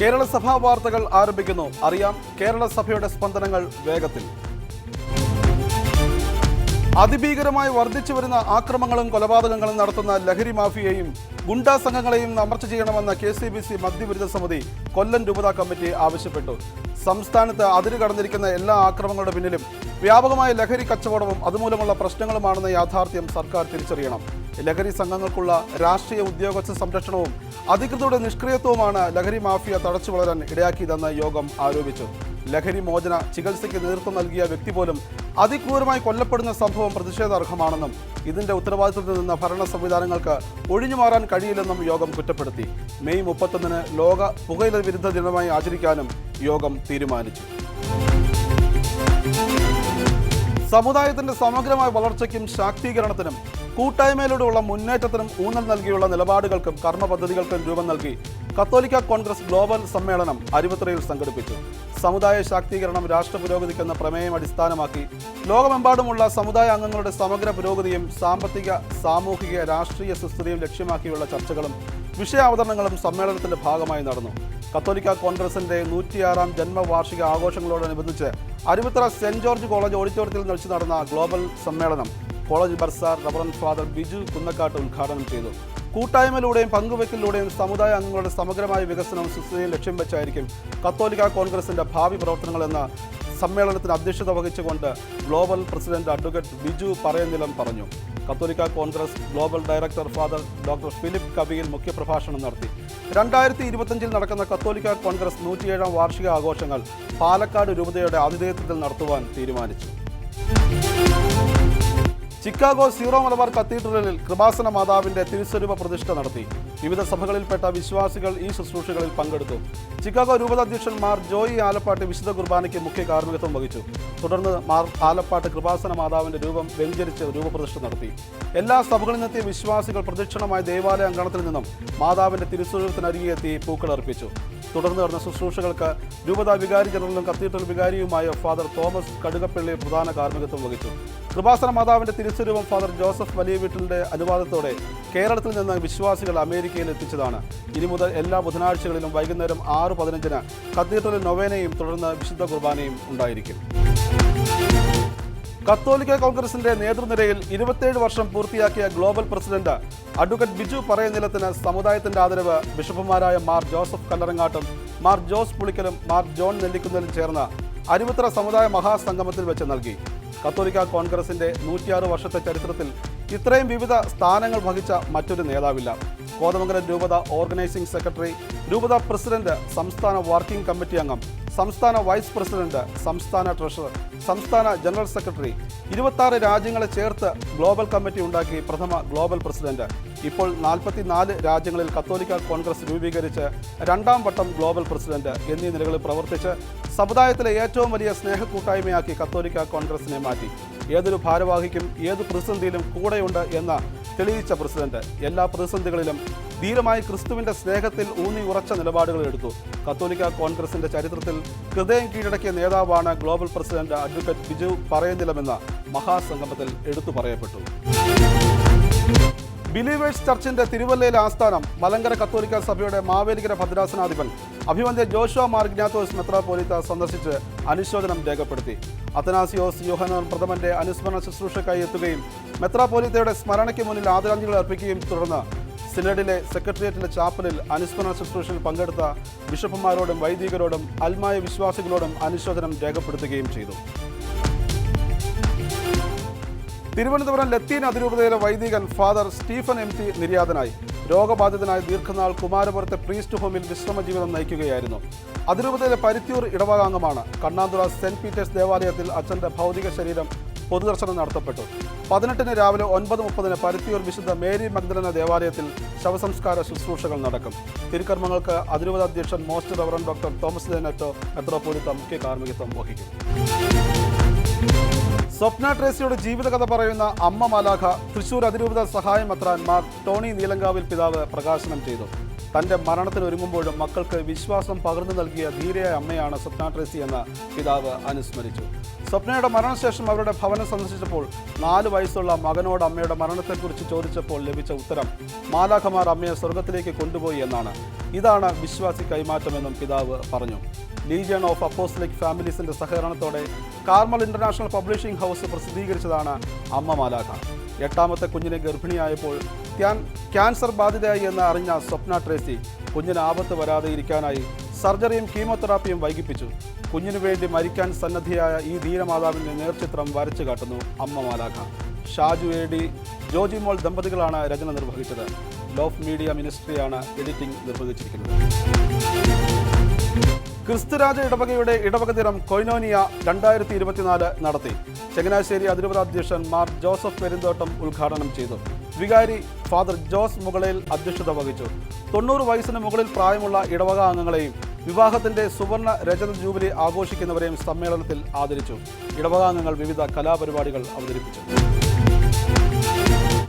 കേരള സഭാ വാർത്തകൾ ആരംഭിക്കുന്നു. അറിയാം കേരള സഭയുടെ സ്പന്ദനങ്ങൾ വേഗത്തിൽ. അതിഭീകരമായി വർദ്ധിച്ചു വരുന്ന ആക്രമങ്ങളും കൊലപാതകങ്ങളും നടത്തുന്ന ലഹരി മാഫിയയും ഗുണ്ടാ സംഘങ്ങളെയും അമർച്ച ചെയ്യണമെന്ന കെ സി ബി സി മദ്യവിരുദ്ധ സമിതി കൊല്ലം രൂപതാ കമ്മിറ്റി ആവശ്യപ്പെട്ടു. സംസ്ഥാനത്ത് അതിര് കടന്നിരിക്കുന്ന എല്ലാ ആക്രമങ്ങളുടെ പിന്നിലും വ്യാപകമായ ലഹരി കച്ചവടവും അതുമൂലമുള്ള പ്രശ്നങ്ങളുമാണെന്ന യാഥാർത്ഥ്യം സർക്കാർ തിരിച്ചറിയണം. ലഹരി സംഘങ്ങൾക്കുള്ള രാഷ്ട്രീയ ഉദ്യോഗസ്ഥ സംരക്ഷണവും അധികൃതരുടെ നിഷ്ക്രിയത്വവുമാണ് ലഹരി മാഫിയ തടച്ചു വളരാൻ ഇടയാക്കിയതെന്ന് യോഗം ആരോപിച്ചു. ലഹരി മോചന ചികിത്സയ്ക്ക് നേതൃത്വം നൽകിയ വ്യക്തി പോലും അതിക്രൂരമായി കൊല്ലപ്പെടുന്ന സംഭവം പ്രതിഷേധാർഹമാണെന്നും ഇതിന്റെ ഉത്തരവാദിത്തത്തിൽ നിന്ന് ഭരണ സംവിധാനങ്ങൾക്ക് ഒഴിഞ്ഞുമാറാൻ കഴിയില്ലെന്നും യോഗം കുറ്റപ്പെടുത്തി. മെയ് മുപ്പത്തൊന്നിന് ലോക പുകയില വിരുദ്ധ ദിനമായി ആചരിക്കാനും യോഗം തീരുമാനിച്ചു. സമുദായത്തിന്റെ സമഗ്രമായ വളർച്ചയ്ക്കും ശാക്തീകരണത്തിനും കൂട്ടായ്മയിലൂടെയുള്ള മുന്നേറ്റത്തിനും ഊന്നൽ നൽകിയുള്ള നിലപാടുകൾക്കും കർമ്മ പദ്ധതികൾക്കും രൂപം നൽകി കത്തോലിക്ക കോൺഗ്രസ് ഗ്ലോബൽ സമ്മേളനം അരുവിത്രയിൽ സംഘടിപ്പിച്ചു. സമുദായ ശാക്തീകരണം രാഷ്ട്ര പുരോഗതിക്കെന്ന പ്രമേയം അടിസ്ഥാനമാക്കി ലോകമെമ്പാടുമുള്ള സമുദായ അംഗങ്ങളുടെ സമഗ്ര പുരോഗതിയും സാമ്പത്തിക സാമൂഹിക രാഷ്ട്രീയ സുസ്ഥിതിയും ലക്ഷ്യമാക്കിയുള്ള ചർച്ചകളും വിഷയാവതരണങ്ങളും സമ്മേളനത്തിന്റെ ഭാഗമായി നടന്നു. കത്തോലിക്ക കോൺഗ്രസിന്റെ നൂറ്റിയാറാം ജന്മവാർഷിക ആഘോഷങ്ങളോടനുബന്ധിച്ച് അരുവിത്തറ സെന്റ് ജോർജ് കോളേജ് ഓഡിറ്റോറിയത്തിൽ വെച്ച് നടന്ന ഗ്ലോബൽ സമ്മേളനം college bursar reverend father Biju Kunnakkattu ഉദ്ഘാടനം ചെയ്തു. കൂട്ടായ്മയിലൂടെയും പങ്കുവയ്ക്കലിലൂടെയും സമുദായ അംഗങ്ങളുടെ സമഗ്രമായ വികസനവും സുസ്ഥിരയും ലക്ഷ്യം വെച്ചായിരിക്കും കത്തോലിക്ക കോൺഗ്രസിന്റെ ഭാവി പ്രവർത്തനങ്ങളെന്ന് സമ്മേളനത്തിന് അധ്യക്ഷത വഹിച്ചുകൊണ്ട് global president advocate Biju Parayanilam പറഞ്ഞു. കത്തോലിക്ക congress global director father doctor Philip Kaviyil മുഖ്യപ്രഭാഷണം നടത്തി. രണ്ടായിരത്തി ഇരുപത്തഞ്ചിൽ നടക്കുന്ന കത്തോലിക്ക കോൺഗ്രസ് നൂറ്റിയേഴാം വാർഷിക ആഘോഷങ്ങൾ പാലക്കാട് രൂപതയുടെ ആതിഥേയത്വത്തിൽ നടത്തുവാൻ തീരുമാനിച്ചു. ചിക്കാഗോ സീറോ മലബാർ കത്തീഡ്രലിൽ കൃപാസന മാതാവിന്റെ തിരുസ്വരൂപ പ്രതിഷ്ഠ നടത്തി. വിവിധ സഭകളിൽപ്പെട്ട വിശ്വാസികൾ ഈ ശുശ്രൂഷകളിൽ പങ്കെടുത്തു. ചിക്കാഗോ രൂപതാധ്യക്ഷൻ മാർ ജോയി ആലപ്പാട്ട് വിശുദ്ധ കുർബാനയ്ക്ക് മുഖ്യ കാർമ്മികത്വം വഹിച്ചു. തുടർന്ന് മാർ ആലപ്പാട്ട് കൃപാസന മാതാവിന്റെ രൂപം വ്യഞ്ചരിച്ച് രൂപപ്രതിഷ്ഠ നടത്തി. എല്ലാ സഭകളിൽ നിന്നെത്തിയ വിശ്വാസികൾ പ്രദക്ഷിണമായ ദേവാലയ അങ്കണത്തിൽ നിന്നും മാതാവിന്റെ തിരുസ്വരൂപത്തിനരികെ പൂക്കൾ അർപ്പിച്ചു. തുടർന്ന് നടന്ന ശുശ്രൂഷകൾക്ക് രൂപതാ വികാരി ജനറലും കത്തീഡ്രൽ വികാരിയുമായ ഫാദർ തോമസ് കടുകപ്പള്ളി പ്രധാന കാർമ്മികത്വം വഹിച്ചു. കൃപാസന മാതാവിന്റെ തിരുസ്വരൂപം ഫാദർ ജോസഫ് വലിയ വീട്ടിലെ അനുവാദത്തോടെ കേരളത്തിൽ നിന്ന് വിശ്വാസികൾ അമേരിക്കയിൽ എത്തിച്ചതാണ് ഇനി മുതൽ എല്ലാ ബുധനാഴ്ചകളിലും വൈകുന്നേരം ആറ് പതിനഞ്ചിന് കത്തീഡ്രൽ നൊവേനയും തുടർന്ന് വിശുദ്ധ കുർബാനയും ഉണ്ടായിരിക്കും. കത്തോലിക്ക കോൺഗ്രസിന്റെ നേതൃനിരയിൽ ഇരുപത്തിയേഴ് വർഷം പൂർത്തിയാക്കിയ ഗ്ലോബൽ പ്രസിഡന്റ് അഡ്വക്കേറ്റ് ബിജു പറയനിലത്തിന് സമുദായത്തിന്റെ ആദരവ് ബിഷപ്പുമാരായ മാർ ജോസഫ് കല്ലറങ്ങാട്ടും മാർ ജോസ് പുളിക്കലും മാർ ജോൺ നെല്ലിക്കുന്നലും ചേർന്ന അരുവിത്ര സമുദായ മഹാസംഗമത്തിൽ വെച്ച് നൽകി. കത്തോലിക്ക കോൺഗ്രസിന്റെ നൂറ്റിയാറ് വർഷത്തെ ചരിത്രത്തിൽ ഇത്രയും വിവിധ സ്ഥാനങ്ങൾ വഹിച്ച മറ്റൊരു നേതാവില്ല. കോതമംഗലം രൂപത ഓർഗനൈസിംഗ് സെക്രട്ടറി രൂപത പ്രസിഡന്റ് സംസ്ഥാന വർക്കിംഗ് കമ്മിറ്റി അംഗം സംസ്ഥാന വൈസ് പ്രസിഡന്റ് സംസ്ഥാന ട്രഷറർ സംസ്ഥാന ജനറൽ സെക്രട്ടറി ഇരുപത്തി രാജ്യങ്ങളെ ചേർത്ത് ഗ്ലോബൽ കമ്മിറ്റി ഉണ്ടാക്കി പ്രഥമ ഗ്ലോബൽ പ്രസിഡന്റ്. ഇപ്പോൾ നാൽപ്പത്തിനാല് രാജ്യങ്ങളിൽ കത്തോലിക്ക കോൺഗ്രസ് രൂപീകരിച്ച് രണ്ടാം വട്ടം ഗ്ലോബൽ പ്രസിഡന്റ് എന്നീ നിലകളിൽ പ്രവർത്തിച്ച് സമുദായത്തിലെ ഏറ്റവും വലിയ സ്നേഹക്കൂട്ടായ്മയാക്കി കത്തോലിക്ക കോൺഗ്രസിനെ മാറ്റി. ഏതൊരു ഭാരവാഹിക്കും ഏത് പ്രതിസന്ധിയിലും കൂടെയുണ്ട് എന്ന തെളിയിച്ച പ്രസിഡന്റ് എല്ലാ പ്രതിസന്ധികളിലും ധീരമായി ക്രിസ്തുവിന്റെ സ്നേഹത്തിൽ ഊന്നി ഉറച്ച നിലപാടുകൾ എടുത്തു. കത്തോലിക്ക കോൺഗ്രസിന്റെ ചരിത്രത്തിൽ ഹൃദയം കീഴടക്കിയ നേതാവാണ് ഗ്ലോബൽ പ്രസിഡന്റ് അഡ്വക്കേറ്റ് ബിജു പറയനിലമെന്ന മഹാസംഗമത്തിൽ എടുത്തു പറയപ്പെട്ടു. ബിലീവേഴ്സ് ചർച്ചിന്റെ തിരുവല്ലയിലെ ആസ്ഥാനം മലങ്കര കത്തോലിക്ക സഭയുടെ മാവേലിക്കര ഭദ്രാസനാധിപൻ അഭിമന്യ ജോഷോ മാർഗ്നാത്തോസ് മെത്രാപോലിത്ത സന്ദർശിച്ച് അനുശോചനം രേഖപ്പെടുത്തി. അത്തനാസിയോസ് യോഹനോൻ പ്രഥമന്റെ അനുസ്മരണ ശുശ്രൂഷക്കായി എത്തുകയും മെത്രാപോലിത്തയുടെ സ്മരണയ്ക്ക് മുന്നിൽ ആദരാഞ്ജലികൾ അർപ്പിക്കുകയും തുടർന്ന് സിനഡിലെ സെക്രട്ടേറിയറ്റിലെ ചാപ്പലിൽ അനുസ്മരണ ശുശ്രൂഷയിൽ പങ്കെടുത്ത ബിഷപ്പുമാരോടും വൈദികരോടും അൽമായ വിശ്വാസികളോടും അനുശോചനം രേഖപ്പെടുത്തുകയും ചെയ്തു. തിരുവനന്തപുരം ലത്തീൻ അതിരൂപതയിലെ വൈദികൻ ഫാദർ സ്റ്റീഫൻ എം ടി നിര്യാതനായി. രോഗബാധിതനായ ദീർഘനാൾ കുമാരപുരത്തെ പ്രീസ്റ്റ് ഹോമിൽ വിശ്രമ ജീവിതം നയിക്കുകയായിരുന്നു. അതിരൂപതയിലെ പരുത്തിയൂർ ഇടവകാംഗമാണ്. കണ്ണാന്തുറ സെന്റ് പീറ്റേഴ്സ് ദേവാലയത്തിൽ അച്ഛന്റെ ഭൗതിക ശരീരം പൊതുദർശനം നടത്തപ്പെട്ടു. പതിനെട്ടിന് രാവിലെ ഒൻപത് മുപ്പതിന് പരുത്തിയൂർ വിശുദ്ധ മേരി മഗ്ദലന ദേവാലയത്തിൽ ശവസംസ്കാര ശുശ്രൂഷകൾ നടക്കും. തിരുക്കർമ്മങ്ങൾക്ക് അതിരൂപത അധ്യക്ഷൻ മോസ്റ്റ് റവറൻ ഡോക്ടർ തോമസ് ലേനറ്റോ മെത്രോപോലിത്ത മുഖ്യ കാർമ്മികത്വം വഹിക്കും. സ്വപ്ന ട്രേസിയുടെ ജീവിതകഥ പറയുന്ന അമ്മ മാലാഖ തൃശൂർ അതിരൂപത സഹായം മെത്രാൻ മാർ ടോണി നീലങ്കാവിൽ പിതാവ് പ്രകാശനം ചെയ്തു. തന്റെ മരണത്തിന് ഒരുങ്ങുമ്പോഴും മക്കൾക്ക് വിശ്വാസം പകർന്നു നൽകിയ ധീരയായ അമ്മയാണ് സ്വപ്ന ട്രേസി എന്ന് പിതാവ് അനുസ്മരിച്ചു. സ്വപ്നയുടെ മരണശേഷം അവരുടെ ഭവനം സന്ദർശിച്ചപ്പോൾ നാല് വയസ്സുള്ള മകനോട് അമ്മയുടെ മരണത്തെക്കുറിച്ച് ചോദിച്ചപ്പോൾ ലഭിച്ച ഉത്തരം മാലാഖമാർ അമ്മയെ സ്വർഗത്തിലേക്ക് കൊണ്ടുപോയി എന്നാണ്. ഇതാണ് വിശ്വാസി കൈമാറ്റമെന്നും പിതാവ് പറഞ്ഞു. ലീജിയൻ ഓഫ് അപ്പോസ്ലിക് ഫാമിലീസിന്റെ സഹകരണത്തോടെ കാർമൽ ഇന്റർനാഷണൽ പബ്ലിഷിംഗ് ഹൗസ് പ്രസിദ്ധീകരിച്ചതാണ് അമ്മ മാലാഖ. എട്ടാമത്തെ കുഞ്ഞിനെ ഗർഭിണിയായപ്പോൾ ക്യാൻ ക്യാൻസർ ബാധിതയായി എന്ന് അറിഞ്ഞ സ്വപ്ന ട്രേസി കുഞ്ഞിന് ആപത്ത് വരാതെ ഇരിക്കാനായി സർജറിയും കീമോതെറാപ്പിയും വൈകിപ്പിച്ചു. കുഞ്ഞിനു വേണ്ടി മരിക്കാൻ സന്നദ്ധയായ ഈ ധീരമാതാവിന്റെ നേർചിത്രം വരച്ചു കാട്ടുന്നു അമ്മ മാലാഖ. ഷാജു എ ഡി ജോജി മോൾ ദമ്പതികളാണ് രചന നിർവഹിച്ചത്. ലോഫ് മീഡിയ മിനിസ്ട്രിയാണ് എഡിറ്റിംഗ് നിർവഹിച്ചിരിക്കുന്നത്. ക്രിസ്തുരാജ ഇടവകയുടെ ഇടവക ദിനം കൊയ്നോനിയ രണ്ടായിരത്തി ഇരുപത്തിനാല് നടത്തി. ചങ്ങനാശ്ശേരി അതിരൂപത അധ്യക്ഷൻ മാർ ജോസഫ് പെരിന്തോട്ടം ഉദ്ഘാടനം ചെയ്തു. വികാരി ഫാദർ ജോസ് മുകളയിൽ അധ്യക്ഷത വഹിച്ചു. തൊണ്ണൂറ് വയസ്സിന് മുകളിൽ പ്രായമുള്ള ഇടവക അംഗങ്ങളെയും വിവാഹത്തിന്റെ സുവർണ രജത ജൂബിലി ആഘോഷിക്കുന്നവരെയും സമ്മേളനത്തിൽ ആദരിച്ചു. ഇടവകാംഗങ്ങൾ വിവിധ കലാപരിപാടികൾ അവതരിപ്പിച്ചു.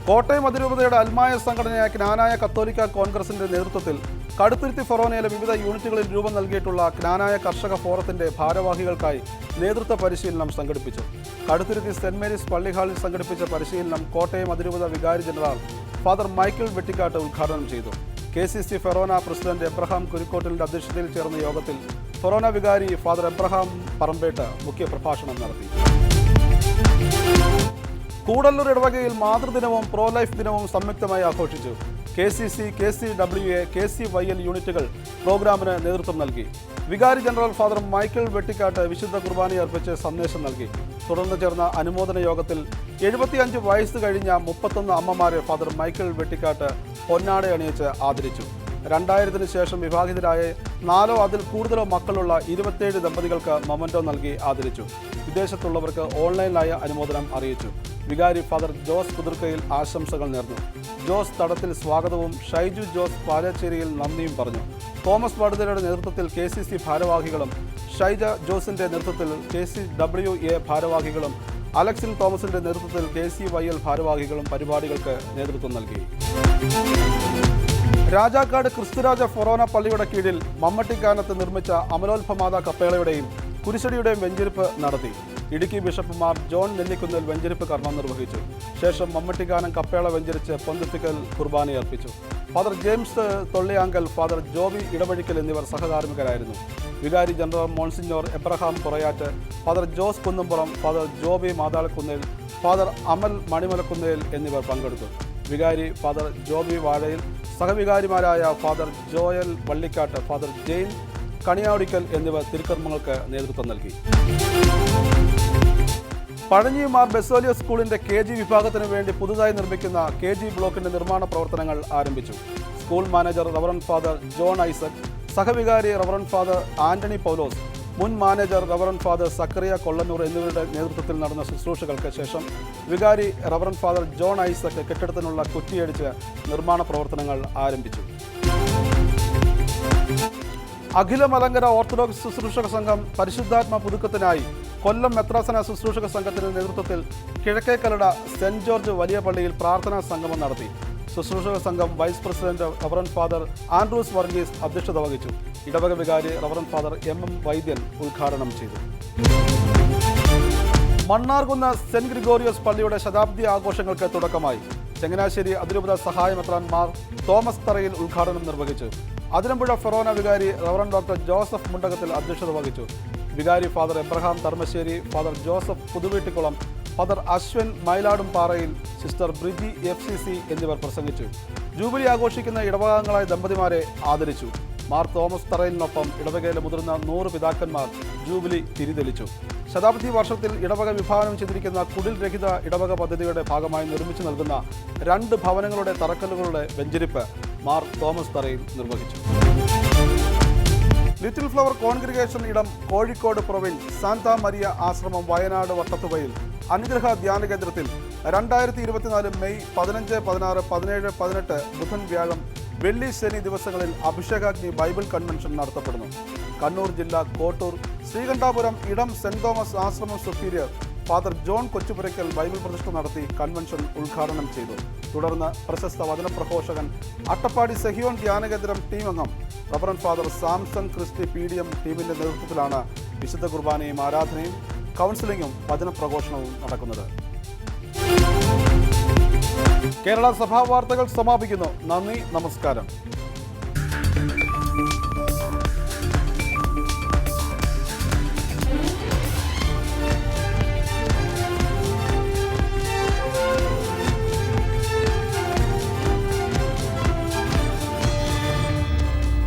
കോട്ടയം അതിരൂപതയുടെ അൽമായ സംഘടനയായ ജ്ഞാനായ കത്തോലിക്ക കോൺഗ്രസിന്റെ നേതൃത്വത്തിൽ കടുത്തുരുത്തി ഫൊറോനയിലെ വിവിധ യൂണിറ്റുകളിൽ രൂപം നൽകിയിട്ടുള്ള ജ്ഞാനായ കർഷക ഫോറത്തിന്റെ ഭാരവാഹികൾക്കായി നേതൃത്വ പരിശീലനം സംഘടിപ്പിച്ചു. കടുത്തുരുത്തി സെന്റ് മേരീസ് പള്ളി ഹാളിൽ സംഘടിപ്പിച്ച പരിശീലനം കോട്ടയം അതിരൂപത വികാരി ജനറൽ ഫാദർ മൈക്കിൾ വെട്ടിക്കാട്ട് ഉദ്ഘാടനം ചെയ്തു. K C C Forane president Abraham കുരുക്കോട്ടിലിന്റെ അധ്യക്ഷതയിൽ ചേർന്ന യോഗത്തിൽ ഫൊറോന വികാരി ഫാദർ എബ്രഹാം പറമ്പേട്ട് മുഖ്യപ്രഭാഷണം നടത്തി. കൂടല്ലൂർ ഇടവകയിൽ മാതൃദിനവും പ്രോ ലൈഫ് ദിനവും സംയുക്തമായി ആഘോഷിച്ചു. K C C K C W A K C Y L യൂണിറ്റുകൾ പ്രോഗ്രാമിന് നേതൃത്വം നൽകി. വികാരി ജനറൽ ഫാദർ മൈക്കിൾ വെട്ടിക്കാട്ട് വിശുദ്ധ കുർബാന അർപ്പിച്ച് സന്ദേശം നൽകി. തുടർന്ന് ചേർന്ന അനുമോദന യോഗത്തിൽ എഴുപത്തിയഞ്ച് വയസ്സ് കഴിഞ്ഞ മുപ്പത്തൊന്ന് അമ്മമാരെ ഫാദർ മൈക്കിൾ വെട്ടിക്കാട്ട് പൊന്നാട അണിയിച്ച് ആദരിച്ചു. രണ്ടായിരത്തിന് ശേഷം വിവാഹിതരായ നാലോ അതിൽ കൂടുതലോ മക്കളുള്ള ഇരുപത്തേഴ് ദമ്പതികൾക്ക് മൊമന്റോ നൽകി ആദരിച്ചു. വിദേശത്തുള്ളവർക്ക് ഓൺലൈനായ അനുമോദനം അറിയിച്ചു. വികാരി ഫാദർ ജോസ് പുതിർക്കയിൽ ആശംസകൾ നേർന്നു. ജോസ് തടത്തിൽ സ്വാഗതവും ഷൈജു ജോസ് പാലച്ചേരിയിൽ നന്ദിയും പറഞ്ഞു. തോമസ് വടുതലയുടെ നേതൃത്വത്തിൽ കെ സി സി ഭാരവാഹികളും ഷൈജ ജോസിന്റെ നേതൃത്വത്തിൽ കെ സി ഡബ്ല്യു എ ഭാരവാഹികളും അലക്സിൻ തോമസിന്റെ നേതൃത്വത്തിൽ കെ സി വൈ എൽ ഭാരവാഹികളും പരിപാടികൾക്ക് നേതൃത്വം നൽകി. രാജാക്കാട് ക്രിസ്തുരാജ ഫൊറോന പള്ളിയുടെ കീഴിൽ മമ്മട്ടിക്കാനത്ത് നിർമ്മിച്ച അമലോത്ഭമാത കപ്പേളയുടെയും കുരിശടിയുടെയും വെഞ്ചരിപ്പ് നടത്തി. ഇടുക്കി ബിഷപ്പുമാർ ജോൺ നെല്ലിക്കുന്നിൽ വെഞ്ചരിപ്പ് കർമ്മം നിർവഹിച്ചു. ശേഷം മമ്മട്ടിക്കാനം കപ്പേള വെഞ്ചരിച്ച് പൊന്തിപ്പിക്കൽ കുർബാനയർപ്പിച്ചു father James Thollyankal father Joby Edavazhikkal എന്നിവർ സഹകാർമ്മികരായിരുന്നു വികാരി general monsignor Abraham Purayattu father Jose Kunnumpuram father Joby Mathalakkunnel father Amal Manimalakkunnel എന്നിവർ പങ്കെടുത്തു. വികാരി father Joby Vazhayil സഹവികാരിമാരായ father Joel Vallikattu father Jain Kaniyadikkal എന്നിവർ തിരുക്കർമ്മങ്ങൾക്ക് നേതൃത്വം നൽകി. പഴഞ്ഞിമാർ ബെസോലിയ സ്കൂളിന്റെ കെ ജി വിഭാഗത്തിന് വേണ്ടി പുതുതായി നിർമ്മിക്കുന്ന കെ ജി ബ്ലോക്കിന്റെ നിർമ്മാണ പ്രവർത്തനങ്ങൾ ആരംഭിച്ചു. School manager reverend father John Isaac സഹവികാരി reverend father Antony Paulose മുൻ manager reverend father Zacharia Kollannur എന്നിവരുടെ നേതൃത്വത്തിൽ നടന്ന ശുശ്രൂഷകൾക്ക് ശേഷം വികാരി റവറൻ ഫാദർ ജോൺ ഐസക് കെട്ടിടത്തിനുള്ള കുറ്റിയടിച്ച് നിർമ്മാണ പ്രവർത്തനങ്ങൾ ആരംഭിച്ചു. അഖില മലങ്കര ഓർത്തഡോക്സ് ശുശ്രൂഷക സംഘം പരിശുദ്ധാത്മ പുതുക്കത്തിനായി കൊല്ലം മെത്രാസന ശുശ്രൂഷക സംഘത്തിന്റെ നേതൃത്വത്തിൽ കിഴക്കേക്കലട സെന്റ് ജോർജ് വലിയ പള്ളിയിൽ പ്രാർത്ഥനാ സംഗമം നടത്തി. ശുശ്രൂഷക സംഘം vice president reverend father Andrews Varghese അധ്യക്ഷത വഹിച്ചു. ഇടവക വികാരി reverend father M M Vaidyan ഉദ്ഘാടനം ചെയ്തു. മണ്ണാർകുന്ന സെന്റ് ഗ്രിഗോറിയോസ് പള്ളിയുടെ ശതാബ്ദി ആഘോഷങ്ങൾക്ക് തുടക്കമായി. ചങ്ങനാശ്ശേരി അതിരൂപത സഹായ മെത്രാൻമാർ തോമസ് തറയിൽ ഉദ്ഘാടനം നിർവഹിച്ചു. അതിരമ്പുഴ ഫെറോന വികാരി റവറൻ ഡോക്ടർ ജോസഫ് മുണ്ടകത്തിൽ അധ്യക്ഷത വഹിച്ചു. വികാരി father Abraham Tharmassery father Joseph Puthuveettikkulam father Ashwan Mylaadumparayil sister Brigi F C C എന്നിവർ പ്രസംഗിച്ചു. ജൂബിലി ആഘോഷിക്കുന്ന ഇടവകാംഗങ്ങളായ ദമ്പതിമാരെ ആദരിച്ചു. മാർ തോമസ് തറയിലിനൊപ്പം ഇടവകയിലെ മുതിർന്ന നൂറ് പിതാക്കന്മാർ ജൂബിലി തിരിതെളിച്ചു. ശതാബ്ദി വർഷത്തിൽ ഇടവക വിഭാവനം ചെയ്തിരിക്കുന്ന കുടിൽ രഹിത ഇടവക പദ്ധതിയുടെ ഭാഗമായി നിർമ്മിച്ചു നൽകുന്ന രണ്ട് ഭവനങ്ങളുടെ തറക്കല്ലുകളുടെ വെഞ്ചരിപ്പ് മാർ തോമസ് തറയിൽ നിർവഹിച്ചു. ലിറ്റിൽ ഫ്ലവർ കോൺഗ്രിഗേഷൻ ഇടം കോഴിക്കോട് പ്രൊവിൻസ് സാന്താ മരിയ ആശ്രമം വയനാട് വട്ടത്തുവയിൽ അനുഗ്രഹ ധ്യാന കേന്ദ്രത്തിൽ രണ്ടായിരത്തി ഇരുപത്തിനാല് മെയ് പതിനഞ്ച് പതിനാറ് പതിനേഴ് പതിനെട്ട് ബുധൻ വ്യാഴം വെള്ളി ശനി ദിവസങ്ങളിൽ അഭിഷേകാഗ്നി ബൈബിൾ കൺവെൻഷൻ നടത്തപ്പെടുന്നു. കണ്ണൂർ ജില്ല കോട്ടൂർ ശ്രീകണ്ഠാപുരം ഇടം സെന്റ് തോമസ് ആശ്രമം superior father John Kochupurackal Bible പ്രതിഷ്ഠ നടത്തി കൺവെൻഷൻ ഉദ്ഘാടനം ചെയ്തു. തുടർന്ന് പ്രശസ്ത വചനപ്രഘോഷകൻ അട്ടപ്പാടി സെഹിയോൺ ധ്യാനകേന്ദ്രം ടീം അംഗം reverend father Samson Christy P D M ടീമിന്റെ നേതൃത്വത്തിലാണ് വിശുദ്ധ കുർബാനയും ആരാധനയും കൗൺസിലിംഗും വചനപ്രഘോഷണവും നടക്കുന്നത്. കേരള സഭാ വാർത്തകൾ സമാപിക്കുന്നു. നന്ദി നമസ്കാരം.